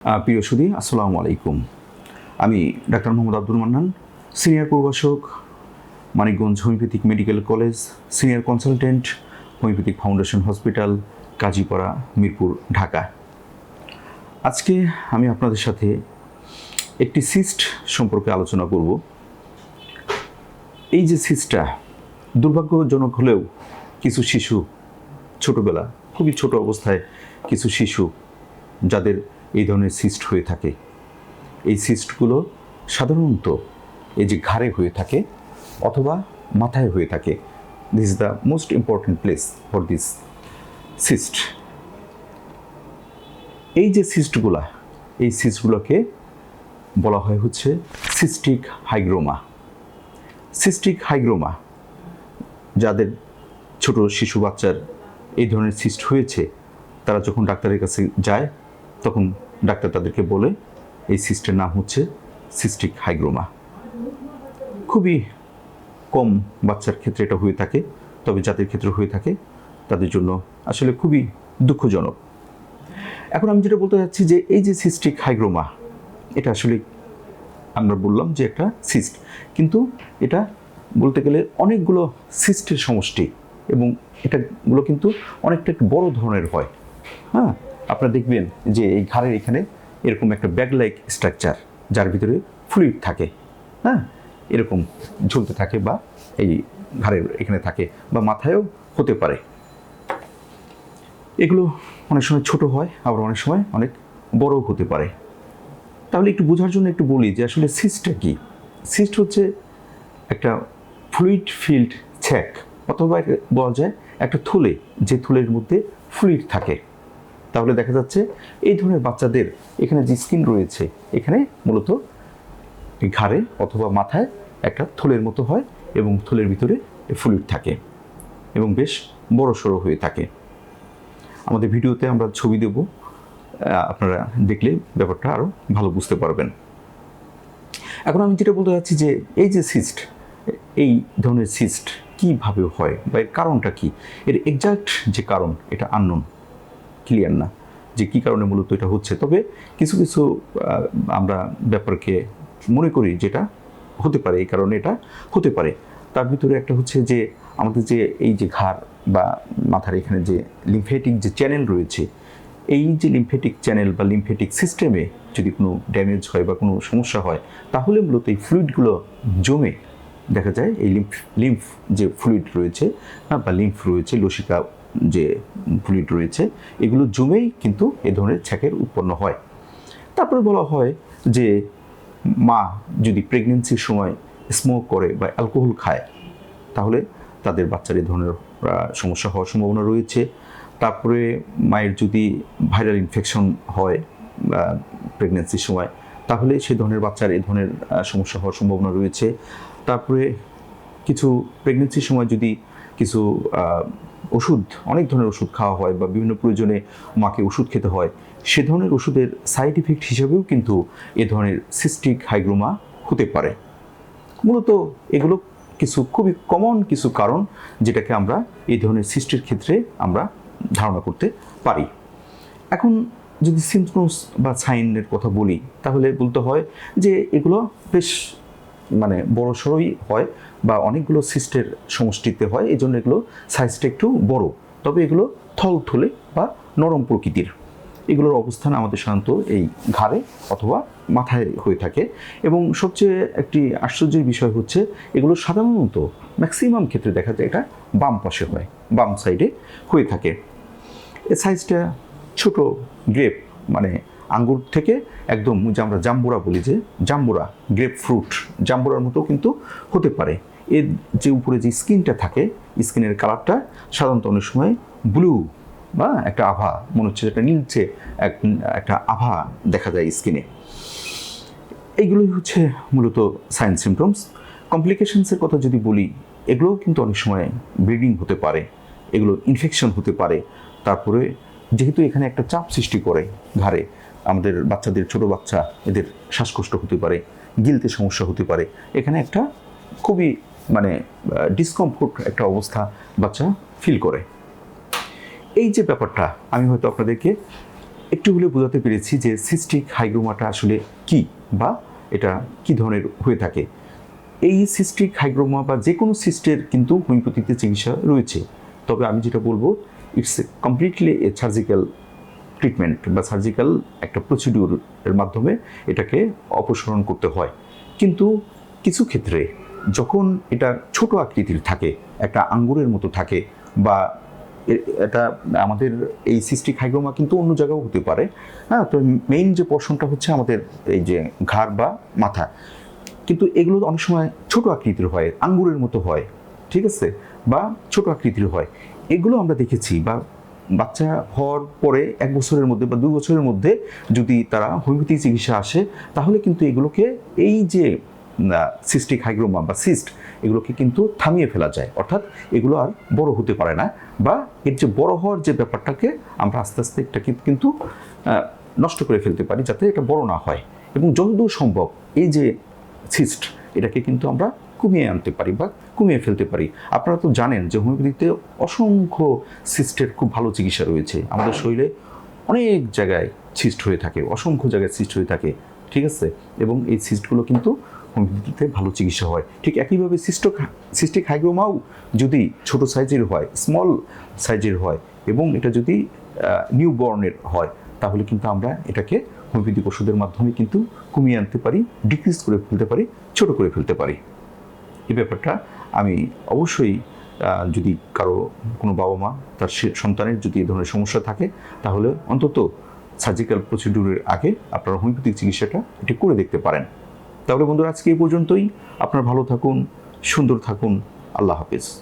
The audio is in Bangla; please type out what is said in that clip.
প্রিয় সুদী আসসালামু আলাইকুম। আমি ডাক্তার মোহাম্মদ আব্দুল মান্নান, সিনিয়র প্রভাষক, Manikganj homeopathic medical college, senior consultant, homeopathic foundation hospital, Kazipara, Mirpur, Dhaka. আজকে আমি আপনাদের সাথে একটি সিস্ট সম্পর্কে আলোচনা করব। এই যে সিস্টটা দুর্ভাগ্যজনক হলেও কিছু শিশু ছোটবেলা, খুবই ছোট অবস্থায় কিছু শিশু, যাদের এই ধরনের সিস্ট হয়ে থাকে। এই সিস্টগুলো সাধারণত এই যে ঘাড়ে হয়ে থাকে অথবা মাথায় হয়ে থাকে। This is the most important place for this cyst এই যে সিস্টগুলা এই সিস্টগুলোকে বলা হয় হচ্ছে সিস্টিক হাইগ্রোমা সিস্টিক হাইগ্রোমা যাদের ছোট শিশু বাচ্চার এই ধরনের সিস্ট হয়েছে, তারা যখন ডাক্তারের কাছে যায় তখন ডাক্তার তাদেরকে বলে, এই সিস্টের নাম হচ্ছে সিস্টিক হাইগ্রোমা। খুবই কম বাচ্চার ক্ষেত্রে এটা হয়ে থাকে, তবে যাদের ক্ষেত্রে হয়ে থাকে, তাদের জন্য আসলে খুবই দুঃখজনক। এখন আমি যেটা বলতে চাচ্ছি যে, এই যে সিস্টিক হাইগ্রোমা, এটা আসলে আমরা বললাম যে একটা সিস্ট, কিন্তু এটা বলতে গেলে অনেকগুলো সিস্টের সমষ্টি এবং এটাগুলো কিন্তু অনেকটা বড় ধরনের হয়। হ্যাঁ? আপনারা দেখবেন যে এই ঘাড়ের এখানে এরকম একটা ব্যাগ লাইক স্ট্রাকচার যার ভিতরে ফ্লুইড থাকে হ্যাঁ? এরকম ঝুলতে থাকে বা এই ঘাড়ের এখানে থাকে বা মাথায়ও হতে পারে। এগুলো অনেক সময় ছোট হয়, আবার অনেক সময় অনেক বড় হতে পারে। তাহলে একটু বোঝার জন্য একটু বলি যে আসলে সিস্টটা কি? সিস্ট হচ্ছে একটা ফ্লুইড ফিল্ড ছ্যাক অথবা বলা যায় একটা থলে, যে থলের মধ্যে ফ্লুইড থাকে। তাহলে দেখা যাচ্ছে এই ধরনের বাচ্চাদের এখানে যে স্কিন রয়েছে, এখানে মূলত ঘাড়ে অথবা মাথায় একটা থলের মতো হয় এবং থলের ভিতরে ফ্লুইড থাকে এবং বেশ বড় সড়ো হয়ে থাকে। আমাদের ভিডিওতে আমরা ছবি দেব আপনারা দেখলে ব্যাপারটা আরও ভালো বুঝতে পারবেন। এখন আমি যেটা বলতে চাচ্ছি যে এই যে সিস্ট এই ধরনের সিস্ট কীভাবে হয় বা এর কারণটা কি? এর এক্সাক্ট যে কারণ, এটা আননোন ক্লিয়ার না যে কী কারণে মূলত এটা হচ্ছে। তবে কিছু কিছু আমরা ব্যাপারকে মনে করি যেটা হতে পারে এই কারণে এটা হতে পারে। তার ভিতরে একটা হচ্ছে যে আমাদের যে এই যে ঘাড় বা মাথার এখানে যে লিমফেটিক যে চ্যানেল রয়েছে এই যে লিমফেটিক চ্যানেল বা লিমফেটিক সিস্টেমে যদি কোনো ড্যামেজ হয় বা কোনো সমস্যা হয় তাহলে মূলত এই ফ্লুইডগুলো জমে দেখা যায় এই লিম্ফ লিম্ফ যে ফ্লুইড রয়েছে হ্যাঁ, বা লিম্ফ রয়েছে লসিকা যে ফ্লুইড রয়েছে, এগুলো জমেই কিন্তু এ ধরনের ছ্যাকের উৎপন্ন হয়। তারপরে বলা হয় যে মা যদি প্রেগনেন্সির সময় স্মোক করে বা অ্যালকোহল খায়, তাহলে তাদের বাচ্চার এই ধরনের সমস্যা হওয়ার সম্ভাবনা রয়েছে। তারপরে মায়ের যদি ভাইরাল ইনফেকশন হয় প্রেগনেন্সির সময়, তাহলে সে ধরনের বাচ্চার এই ধরনের সমস্যা হওয়ার সম্ভাবনা রয়েছে। তারপরে কিছু প্রেগনেন্সির সময় যদি কিছু ওষুধ, অনেক ধরনের ওষুধ খাওয়া হয় বা বিভিন্ন প্রয়োজনে মাকে ওষুধ খেতে হয়। সে ধরনের ওষুধের সাইড ইফেক্ট হিসেবেও কিন্তু এ ধরনের সিস্টিক হাইগ্রোমা হতে পারে। মূলত এগুলো কিছু খুবই কমন কিছু কারণ যেটাকে আমরা এই ধরনের সৃষ্টির ক্ষেত্রে আমরা ধারণা করতে পারি। এখন যদি সিমটমস বা সাইনের কথা বলি, তাহলে বলতে হয় যে এগুলো বেশ মানে বড় সড়ই হয় বা অনেকগুলো সিস্টের সমষ্টিতে হয় এই জন্য এগুলো সাইজটা একটু বড়। তবে এগুলো থলথলে বা নরম প্রকৃতির। এগুলোর অবস্থান আমাদের সাধারণত এই ঘাড়ে অথবা মাথায় হয়ে থাকে। এবং সবচেয়ে একটি আশ্চর্যের বিষয় হচ্ছে, এগুলো সাধারণত ম্যাক্সিমাম ক্ষেত্রে দেখা যায় এটা বাম পাশে হয়, বাম সাইডে হয়ে থাকে। এর সাইজটা ছোট গ্রেপ মানে আঙ্গুর থেকে একদম যে আমরা জাম্বুরা বলি যে জাম্বুরা গ্রেপ ফ্রুট জাম্বুরার মতো কিন্তু হতে পারে। এর যে উপরে যে স্কিনটা থাকে, স্কিনের কালারটা সাধারণত অনেক সময় ব্লু বা একটা আভা, মনে হচ্ছে একটা নীলচে একটা আভা দেখা যায় স্কিনে। এইগুলোই হচ্ছে মূলত সাইন সিমটমস কমপ্লিকেশনসের কথা যদি বলি, এগুলোও কিন্তু অনেক সময় ব্লিডিং হতে পারে, এগুলো ইনফেকশন হতে পারে। তারপরে যেহেতু এখানে একটা চাপ সৃষ্টি করে ঘাড়ে আমাদের বাচ্চাদের, ছোট বাচ্চা, এদের শ্বাসকষ্ট হতে পারে, গিলতে সমস্যা হতে পারে। এখানে একটা খুবই মানে ডিসকমফোর্ট একটা অবস্থা বাচ্চা ফিল করে। এই যে ব্যাপারটা, আমি হয়তো আপনাদেরকে একটু হলে বোঝাতে পেরেছি যে সিস্টিক হাইগ্রোমাটা আসলে কি বা এটা কি ধরনের হয়ে থাকে। এই সিস্টিক হাইগ্রোমা বা যে কোনো সিস্টের কিন্তু হোমিওপ্যাথিতে চিকিৎসা রয়েছে। তবে আমি যেটা বলব it's completely a surgical treatment বা সার্জিক্যাল একটা প্রসিডিউরের মাধ্যমে এটাকে অপসারণ করতে হয়। কিন্তু কিছু ক্ষেত্রে যখন এটা ছোট আকৃতির থাকে, একটা আঙ্গুরের মতো থাকে বা এটা আমাদের এই সিস্টিক হাইগ্রোমা কিন্তু অন্য জায়গাও হতে পারে। হ্যাঁ তো মেইন যে পোর্শনটা হচ্ছে আমাদের এই যে ঘাড় বা মাথা। কিন্তু এগুলো অনেক সময় ছোট আকৃতির হয়, আঙ্গুরের মতো হয়, ঠিক আছে? বা ছোট আকৃতির হয়। এগুলো আমরা দেখেছি বা বাচ্চা হওয়ার পরে এক বছরের মধ্যে বা দুই বছরের মধ্যে যদি তারা হোমিওপ্যাথি চিকিৎসা আসে, তাহলে কিন্তু এগুলোকে এই যে সিস্টিক হাইগ্রোমা বা সিস্ট এগুলোকে কিন্তু থামিয়ে ফেলা যায়। অর্থাৎ এগুলো আর বড় হতে পারে না বা এর যে বড় হওয়ার যে ব্যাপারটাকে আমরা আস্তে আস্তে এটাকে কিন্তু নষ্ট করে ফেলতে পারি যাতে এটা বড় না হয়। এবং যতদূর সম্ভব এই যে সিস্ট এটাকে কিন্তু আমরা কমিয়ে আনতে পারি বা কমিয়ে ফেলতে পারি। আপনারা তো জানেন যে হোমিওপ্যাথিতে অসংখ্য সিস্টের খুব ভালো চিকিৎসা রয়েছে। আমাদের শরীরে অনেক জায়গায় সিস্ট হয়ে থাকে, অসংখ্য জায়গায় সিস্ট হয়ে থাকে, ঠিক আছে? এবং এই সিস্টগুলো কিন্তু হোমিওপ্যাথিতে ভালো চিকিৎসা হয়। ঠিক একইভাবে সিস্ট সিস্টিক হাইগ্রোমাও যদি ছোট সাইজের হয়, স্মল সাইজের হয় এবং এটা যদি নিউ বর্নের হয়, তাহলে কিন্তু আমরা এটাকে হোমিওপ্যাথিক ওষুধের মাধ্যমে কিন্তু কমিয়ে আনতে পারি, ডিক্রিজ করে ফেলতে পারি, ছোট করে ফেলতে পারি। এই ব্যাপারটা আমি অবশ্যই যদি কারও কোনো বাবা মা তার সন্তানের যদি এ ধরনের সমস্যা থাকে, তাহলে অন্তত সার্জিক্যাল প্রসিডিউরের আগে আপনারা হোমিওপ্যাথিক চিকিৎসাটা এটি করে দেখতে পারেন। তাহলে বন্ধুরা, আজকে এই পর্যন্তই। আপনারা ভালো থাকুন, সুন্দর থাকুন। আল্লাহ হাফিজ।